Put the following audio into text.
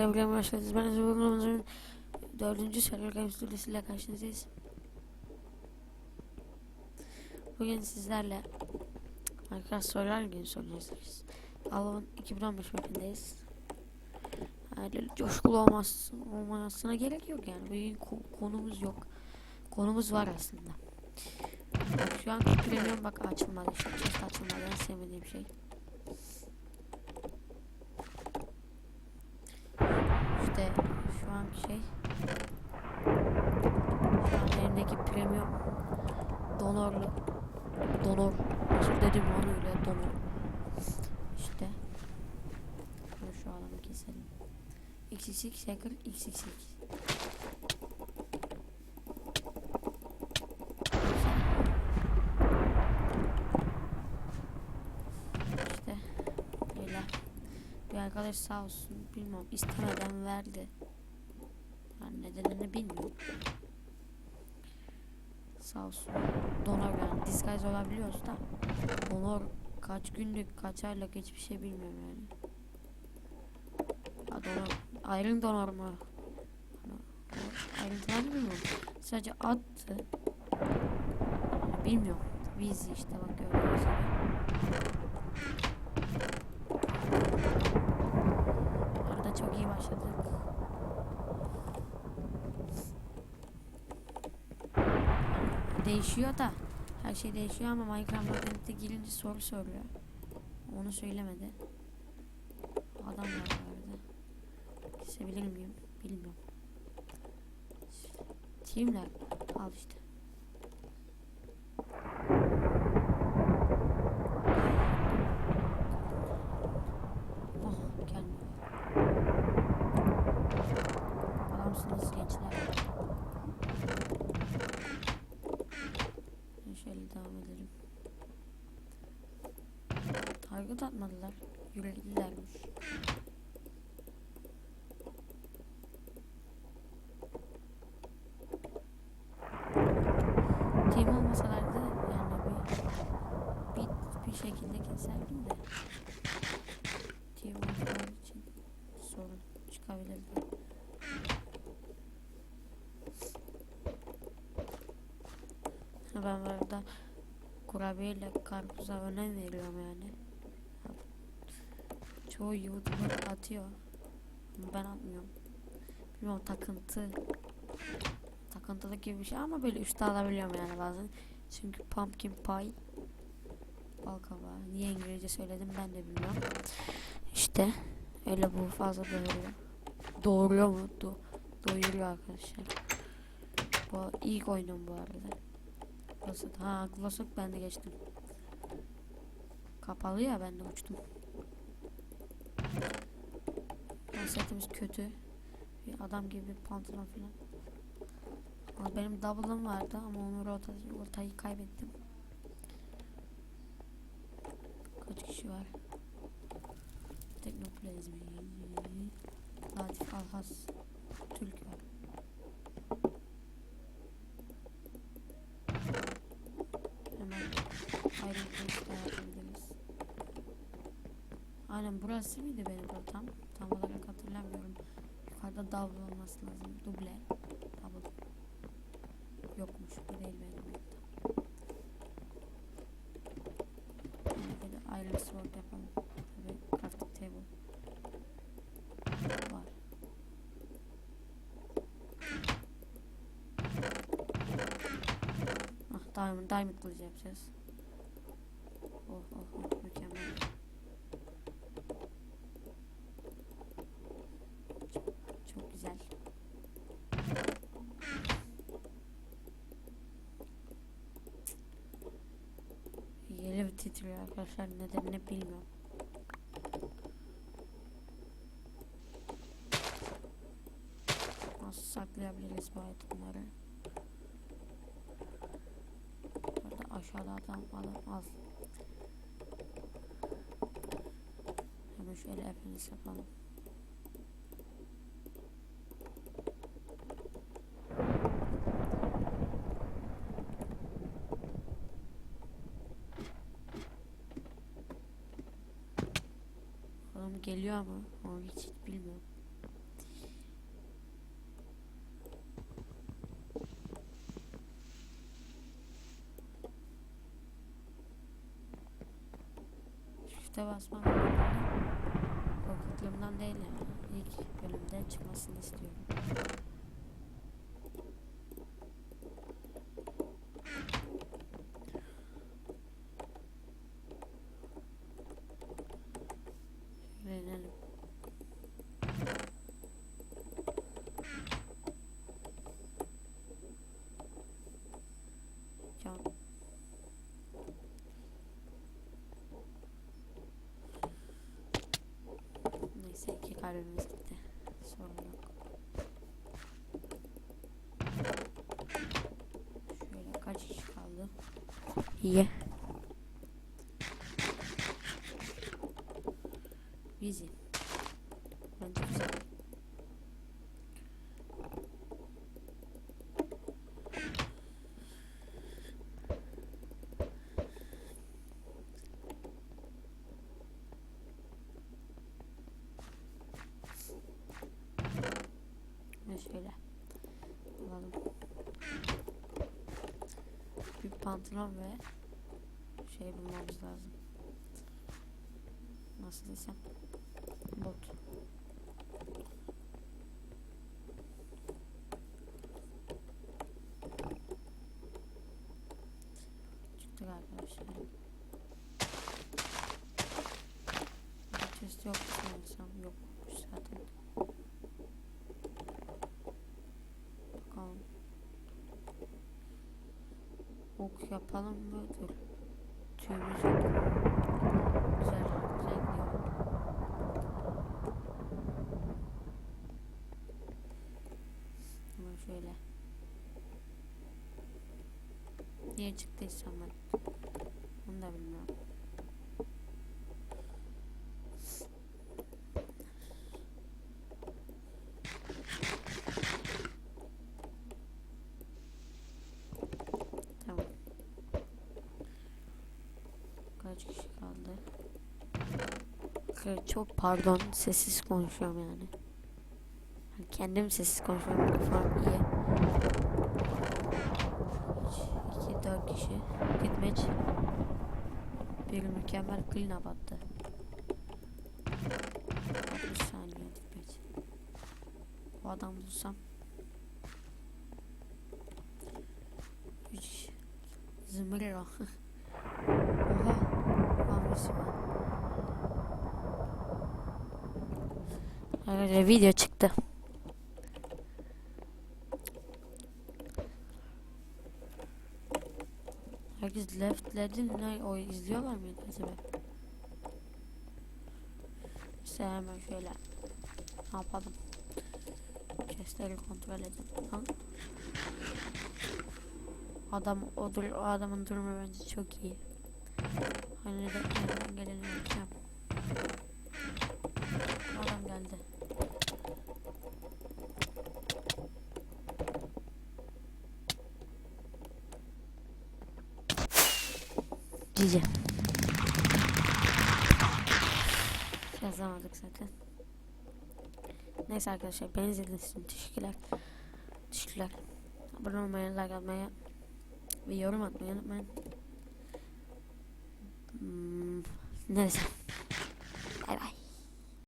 Merhaba başladınız. Ben Özgür Bulgamızın dördüncü Survival Games stüdyosu karşınızdayız. Bugün sizlerle Minecraft Survival Games oynuyoruz. Allah'ın 2015 mapindeyiz. Yani coşkulu olmaz, olmasına gerek yok yani. Bugün ko- konumuz yok. Konumuz var aslında. Bak şu an premium bak açılmadı. Chest açılmadı. En sevmediğim şey. İşte şu an şey şu an elimdeki premium donorlu donor nasıl dedim lan öyle donor işte şu adamı keselim. Xx hacker xx işte böyle arkadaş sağ olsun bilmem istemeden verdi. Yani nedenini bilmiyorum. Sağ olsun. Donor yani disguise olabiliyoruz da. Donor kaç günlük kaç aylık hiçbir şey bilmiyorum yani. Ha donor. Iron donor mu? Ayrıntılarını bilmiyorum. Sadece attı. Bilmiyorum. Vizi işte bak gördüğünüz gibi. Arada çok iyi başladık. Değişiyor da her şey değişiyor ama Minecraft Magent'e girince soru soruyor. Onu söylemedi. Adam var arada. Kesebilir miyim? Bilmiyorum. Teamler al işte. Yürüdülermiş. Team olmasalardı yani bir, bir, bir şekilde keserdim de. Team olmaları için sorun çıkabilirdi. Ben bu arada kurabiye ile karpuza önem veriyorum yani. Çoğu YouTuber atıyor. Ben atmıyorum. Bilmiyorum takıntı. Takıntılık gibi bir şey ama böyle üstte alabiliyorum yani bazen. Çünkü pumpkin pie bal kabağı. Niye İngilizce söyledim ben de bilmiyorum. İşte öyle bu fazla doğuruyor. Doğuruyor mu? Do doyuruyor arkadaşlar. Bu ilk oyunum bu arada. Glossop. Ha Glossop ben de geçtim. Kapalı ya ben de uçtum. Setimiz kötü. Bir adam gibi pantolon falan. Ama benim double'ım vardı ama onu rota, rotayı kaybettim. Kaç kişi var? Teknoplazmi. Latif Alhas. Türk var. Hemen ayrıntılı yapabiliriz. Aynen burası mıydı benim rotam? Tam olarak hatırlamıyorum. Yukarıda double olması lazım. Duble. Double. Yokmuş. Bu değil benim rotam. De Iron Sword yapalım. Tabii crafting table. Var. Ah diamond, diamond kılıcı yapacağız. Oh oh oh mükemmel. Çok güzel. Yeri bir titriyor arkadaşlar nedenini bilmiyorum. Nasıl saklayabiliriz bu itemları? Burada aşağıda adam adam al. Hemen şöyle hepiniz yapalım. geliyor ama o hiç, hiç bilmiyorum. Shift'e basmam korkutluğumdan değil yani. İlk bölümde çıkmasını istiyorum. İyi. Easy. Bence güzel. Ve şöyle alalım. Bir pantolon ve şey bulmamız lazım. Nasıl desem? Bot. Çıktık arkadaşlar. Bir test yok sanırsam yokmuş zaten. Bakalım. Ok yapalım mı? Dur. Tüyümüz yok. Güzel, güzel gidiyor. Ama şöyle. Niye çıktıysam ben. Onu da bilmiyorum. Tamam. Kaç kişi kaldı? Arkadaşlar Çok pardon sessiz konuşuyorum yani. Kendim sessiz konuşuyorum mikrofon iyi. 2 4 kişi. Gitmeç. Bir mükemmel clean up attı. 60 saniye gitmeç. O adam bulsam. 3 Zımriro. Arkadaşlar video çıktı. Herkes leftledi ne o izliyorlar mıydı acaba? İşte hemen şöyle ne yapalım? Chestleri kontrol edin. Ha? Adam o, dur, adamın durumu bence çok iyi. Hani de Yazamadık zaten. Neyse arkadaşlar beni izlediğiniz için teşekkürler. Teşekkürler. Abone olmayı, like atmayı ve yorum atmayı unutmayın. Hmm, neyse.